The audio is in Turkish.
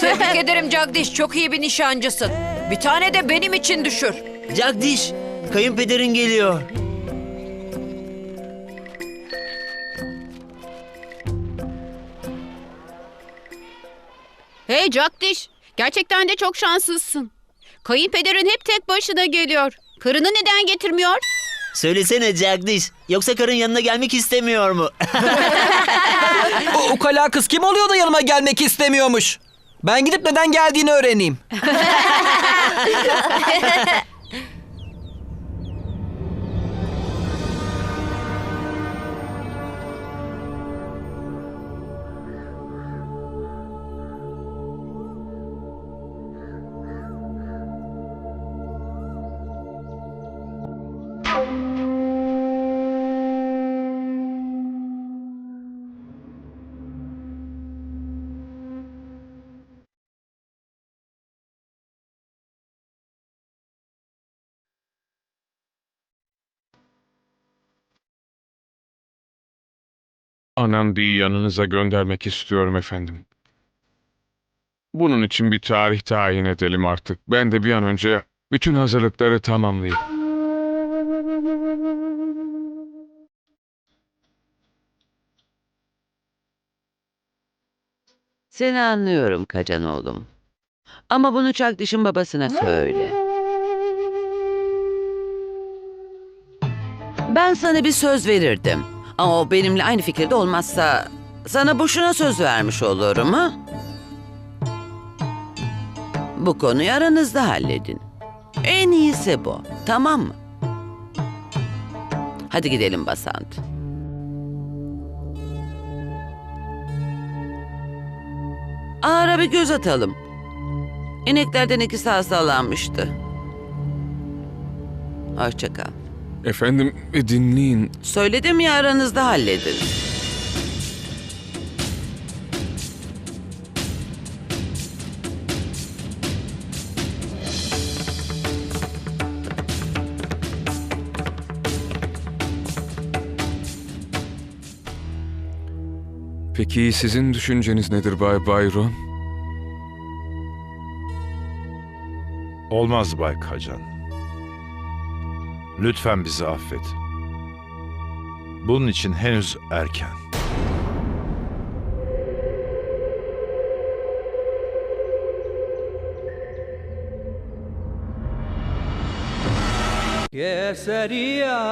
Tebrik ederim Jagdish. Çok iyi bir nişancısın. Bir tane de benim için düşür. Jagdish, kayınpederin geliyor. Hey Jagdish, gerçekten de çok şanslısın. Kayınpederin hep tek başına geliyor. Karını neden getirmiyor? Söylesene Jagdish, yoksa karın yanına gelmek istemiyor mu? O ukala kız kim oluyor da yanıma gelmek istemiyormuş? Ben gidip neden geldiğini öğreneyim. Anandi'yi yanınıza göndermek istiyorum efendim. Bunun için bir tarih tayin edelim artık. Ben de bir an önce bütün hazırlıkları tamamlayayım. Seni anlıyorum Kacan oğlum. Ama bunu Çakdiş'in babasına söyle. Ben sana bir söz verirdim. Ama o benimle aynı fikirde olmazsa sana boşuna söz vermiş olurum ha? Bu konuyu aranızda halledin. En iyisi bu. Tamam mı? Hadi gidelim Basant. Ağara bir göz atalım. İneklerden ikisi hastalanmıştı. Hoşça kal. Efendim e, dinleyin. Söyledim ya aranızda halledin. Peki sizin düşünceniz nedir Bay Bayron? Olmaz Bay Kacan. Lütfen bizi affet. Bunun için henüz erken. Keseria